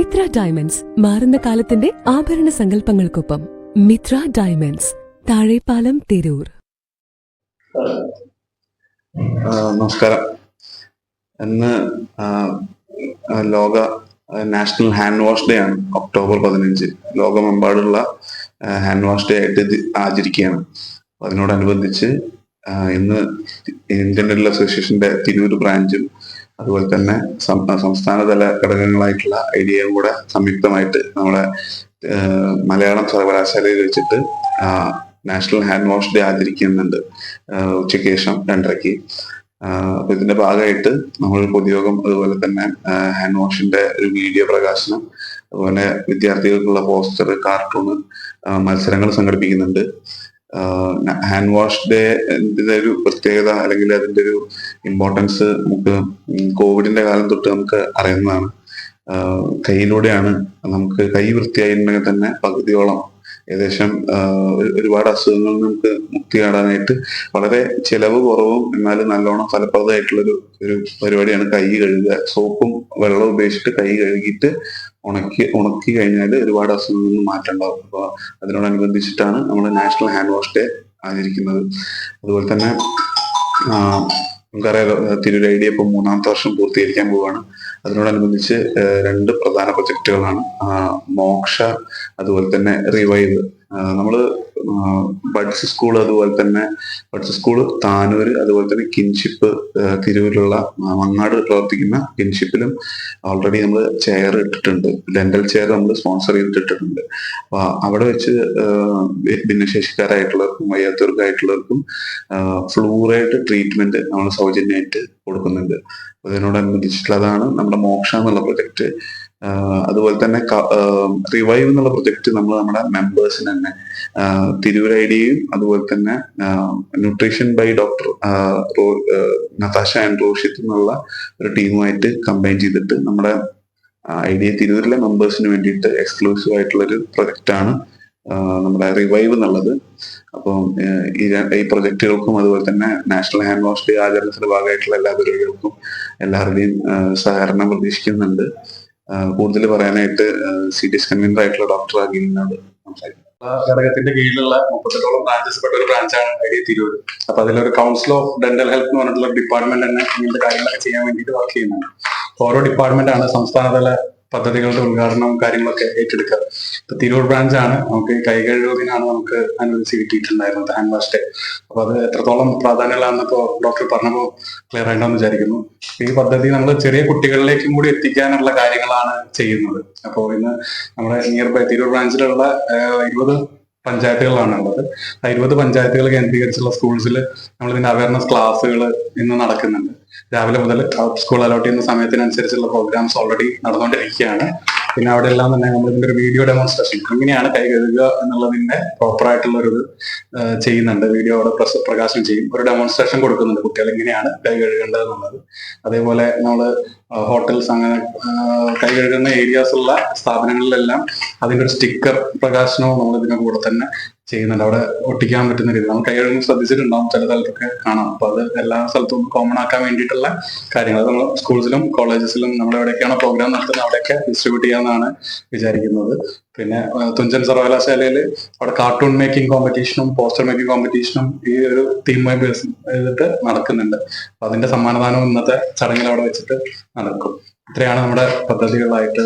Mitra diamonds മാറുന്ന കാലത്തിന്റെ ആഭരണ സങ്കല്പങ്ങൾക്കൊപ്പം മിത്ര ഡയമണ്ട്സ് താഴെപ്പാലം തിരൂർ. നമസ്കാരം. ഇന്ന് ലോക നാഷണൽ ഹാൻഡ് വാഷ് ഡേ ആണ് ഒക്ടോബർ പതിനഞ്ച്. ലോകമെമ്പാടുള്ള ഹാൻഡ് വാഷ് ഡേ ആയിട്ട് ആചരിക്കുകയാണ്. അതിനോടനുബന്ധിച്ച് ഇന്ന് ഇന്ത്യൻ ഡെന്റൽ അസോസിയേഷന്റെ തിരൂർ ബ്രാഞ്ചും അതുപോലെ തന്നെ സംസ്ഥാന സംസ്ഥാനതല ഘടകങ്ങളായിട്ടുള്ള ഐഡിയയും കൂടെ സംയുക്തമായിട്ട് നമ്മുടെ മലയാളം സർവകലാശാലയിൽ വെച്ചിട്ട് നാഷണൽ ഹാൻഡ് വാഷ് ഡേ ആചരിക്കുന്നുണ്ട് ഉച്ചയ്ക്ക് ശേഷം രണ്ടരയ്ക്ക്. അപ്പൊ ഇതിന്റെ ഭാഗമായിട്ട് നമ്മൾ പൊതുയോഗം അതുപോലെ തന്നെ ഹാൻഡ് വാഷിന്റെ ഒരു വീഡിയോ പ്രകാശനം അതുപോലെ വിദ്യാർത്ഥികൾക്കുള്ള പോസ്റ്റർ കാർട്ടൂൺ മത്സരങ്ങൾ സംഘടിപ്പിക്കുന്നുണ്ട്. ഹാൻഡ് വാഷ് ഡേ ഒരു പ്രത്യേകത അല്ലെങ്കിൽ അതിന്റെ ഒരു ഇമ്പോർട്ടൻസ് നമുക്ക് കോവിഡിന്റെ കാലം തൊട്ട് നമുക്ക് അറിയുന്നതാണ്. കൈയിലൂടെയാണ് നമുക്ക് കൈ വൃത്തിയായിട്ടുണ്ടെങ്കിൽ തന്നെ പകുതിയോളം ഏകദേശം ഒരുപാട് അസുഖങ്ങളിൽ നമുക്ക് മുക്തി നേടാനായിട്ട് വളരെ ചെലവ് കുറവും എന്നാലും നല്ലോണം ഫലപ്രദമായിട്ടുള്ള ഒരു ഒരു പരിപാടിയാണ് കൈ കഴുകുക. സോപ്പും വെള്ളവും ഉപയോഗിച്ചിട്ട് കൈ കഴുകിയിട്ട് ഉണക്കി ഉണക്കി കഴിഞ്ഞാൽ ഒരുപാട് അസുഖങ്ങളിൽ നിന്ന് മാറ്റം ഉണ്ടാവും അപ്പൊ അതിനോടനുബന്ധിച്ചിട്ടാണ് നമ്മൾ നാഷണൽ ഹാൻഡ് വാഷ് ഡേ ആചരിക്കുന്നത്. അതുപോലെ തന്നെ നമുക്കറിയാലോ തിരൂർ ഐ ഡി ഇപ്പൊ മൂന്നാമത്തെ വർഷം പൂർത്തീകരിക്കാൻ പോവുകയാണ്. അതിനോടനുബന്ധിച്ച് രണ്ട് പ്രധാന പ്രൊജക്ടുകളാണ് മോക്ഷ അതുപോലെ തന്നെ റിവൈവ് നമ്മൾ ബഡ്സ് സ്കൂൾ അതുപോലെ തന്നെ ബഡ്സ് സ്കൂൾ താനൂര് അതുപോലെ തന്നെ കിൻഷിപ്പ് തിരൂരിലുള്ള മങ്ങാട് പ്രവർത്തിക്കുന്ന കിൻഷിപ്പിലും ഓൾറെഡി നമ്മൾ ചെയർ ഇട്ടിട്ടുണ്ട്. ഡെന്റൽ ചെയർ നമ്മൾ സ്പോൺസർ ചെയ്തിട്ടിട്ടുണ്ട്. അപ്പൊ അവിടെ വെച്ച് ഭിന്നശേഷിക്കാരായിട്ടുള്ളവർക്കും വയ്യാത്തവർക്കായിട്ടുള്ളവർക്കും ഫ്ലൂറൈഡ് ട്രീറ്റ്മെന്റ് നമ്മൾ സൗജന്യമായിട്ട് കൊടുക്കുന്നുണ്ട്. അതിനോടനുബന്ധിച്ചിട്ടുള്ളതാണ് നമ്മുടെ മോക്ഷ എന്നുള്ള പ്രൊജക്ട് അതുപോലെ തന്നെ റിവൈവ് എന്നുള്ള പ്രൊജക്ട് നമ്മൾ നമ്മുടെ മെമ്പേഴ്സിന് തന്നെ തിരുവരൈഡിയും തിരൂർ ഐ അതുപോലെ തന്നെ nutrition by doctor Natasha and Roshith എന്നുള്ള ഒരു ടീമുമായിട്ട് കമ്പൈൻ ചെയ്തിട്ട് നമ്മുടെ ഐഡിയ തിരൂരിലെ മെമ്പേഴ്സിന് വേണ്ടിയിട്ട് എക്സ്ക്ലൂസീവ് ആയിട്ടുള്ള ഒരു പ്രൊജക്റ്റ് ആണ് നമ്മുടെ റിവൈവ് എന്നുള്ളത്. അപ്പം ഈ ഈ അതുപോലെ തന്നെ നാഷണൽ ഹാൻഡ് വാഷ് ഡേ ആചരണത്തിന്റെ ഭാഗമായിട്ടുള്ള എല്ലാ പരിപാടികൾക്കും എല്ലാവരുടെയും സഹകരണം പ്രതീക്ഷിക്കുന്നുണ്ട്. കൂടുതൽ പറയാനായിട്ട് സി ടി കൺവീനർ ആയിട്ടുള്ള ഡോക്ടർ അഖിലിനോട് ഘടകത്തിന്റെ കീഴിലുള്ള മുപ്പത്തെട്ടോളം ബ്രാഞ്ചസ് പെട്ട ഒരു ബ്രാഞ്ചാണ് ഐ ഡി തിരൂർ അപ്പൊ അതിലൊരു കൗൺസിൽ ഓഫ് ഡെന്റൽ ഹെൽത്ത് എന്ന് പറഞ്ഞിട്ടുള്ള ഡിപ്പാർട്ട്മെന്റ് തന്നെ ഇങ്ങനത്തെ കാര്യങ്ങളൊക്കെ ചെയ്യാൻ വേണ്ടിയിട്ട് വർക്ക് ചെയ്യുന്നുണ്ട്. ഓരോ ഡിപ്പാർട്ട്മെന്റ് ആണ് സംസ്ഥാനതല പദ്ധതികളുടെ ഉദ്ഘാടനവും കാര്യങ്ങളൊക്കെ ഏറ്റെടുക്കുക. ഇപ്പൊ തിരൂർ ആണ്. നമുക്ക് കൈകഴുകുന്നതിനാണ് നമുക്ക് അനുവദിച്ച് കിട്ടിയിട്ടുണ്ടായിരുന്നത് ഹാൻഡ് വാഷ് ഡേ അപ്പൊ അത് എത്രത്തോളം പ്രാധാന്യമുള്ളതെന്നിപ്പോ ഡോക്ടർ പറഞ്ഞപ്പോൾ ക്ലിയർ ആയിട്ടുണ്ടെന്ന് വിചാരിക്കുന്നു. ഈ പദ്ധതി നമ്മൾ ചെറിയ കുട്ടികളിലേക്കും കൂടി എത്തിക്കാനുള്ള കാര്യങ്ങളാണ് ചെയ്യുന്നത്. അപ്പോൾ ഇന്ന് നമ്മുടെ നിയർ ബൈ തിരൂർ ബ്രാഞ്ചിലുള്ള ഇരുപത് പഞ്ചായത്തുകളാണ് ഉള്ളത്. ആ ഇരുപത് പഞ്ചായത്തുകൾ കേന്ദ്രീകരിച്ചുള്ള സ്കൂൾസിൽ നമ്മൾ ഇതിന്റെ അവയർനെസ് ക്ലാസ്സുകൾ ഇന്ന് നടക്കുന്നുണ്ട്. രാവിലെ മുതൽ സ്കൂൾ അലോട്ട് ചെയ്യുന്ന സമയത്തിനനുസരിച്ചുള്ള പ്രോഗ്രാംസ് ഓൾറെഡി നടന്നുകൊണ്ടിരിക്കുകയാണ്. പിന്നെ അവിടെ എല്ലാം തന്നെ നമ്മൾ ഇതിന്റെ ഒരു വീഡിയോ ഡെമോൺസ്ട്രേഷൻ എങ്ങനെയാണ് കൈ കഴുകുക എന്നുള്ളതിന്റെ പ്രോപ്പർ ആയിട്ടുള്ള ഒരു ചെയ്യുന്നുണ്ട്. വീഡിയോ അവിടെ പ്രകാശനം ചെയ്യും. ഒരു ഡെമോൺസ്ട്രേഷൻ കൊടുക്കുന്നുണ്ട് കുട്ടികൾ എങ്ങനെയാണ് കൈ കഴുകേണ്ടത് എന്നുള്ളത്. അതേപോലെ നമ്മൾ ഹോട്ടൽസ് അങ്ങനെ കൈ കഴുകുന്ന ഏരിയാസ് ഉള്ള സ്ഥാപനങ്ങളിലെല്ലാം അതിന്റെ ഒരു സ്റ്റിക്കർ പ്രകാശനവും നമ്മൾ ഇതിന്റെ കൂടെ തന്നെ ചെയ്യുന്നുണ്ട്. അവിടെ ഒട്ടിക്കാൻ പറ്റുന്ന രീതി നമ്മൾ കൈ കഴുകുമ്പോൾ ശ്രദ്ധിച്ചിട്ടുണ്ടാവും. ചില സ്ഥലത്തൊക്കെ കാണാം. അപ്പൊ അത് എല്ലാ സ്ഥലത്തും കോമൺ ആക്കാൻ വേണ്ടിയിട്ടുള്ള കാര്യങ്ങൾ. നമ്മൾ സ്കൂൾസിലും കോളേജസിലും നമ്മൾ എവിടെയൊക്കെയാണ് പ്രോഗ്രാം നടത്തുന്നത്. അവിടെയൊക്കെ ഡിസ്ട്രിബ്യൂട്ട് ചെയ്യാമെന്നാണ് വിചാരിക്കുന്നത്. പിന്നെ തുഞ്ചൻ സർവകലാശാലയിൽ അവിടെ കാർട്ടൂൺ മേക്കിംഗ് കോമ്പറ്റീഷനും പോസ്റ്റർ മേക്കിംഗ് കോമ്പറ്റീഷനും ഈ ഒരു തീമായി ചെയ്തിട്ട് നടക്കുന്നുണ്ട്. അപ്പൊ അതിന്റെ സമ്മാനദാനവും ഇന്നത്തെ ചടങ്ങിൽ അവിടെ വെച്ചിട്ട് നടക്കും. ഇത്രയാണ് നമ്മുടെ പദ്ധതികളായിട്ട്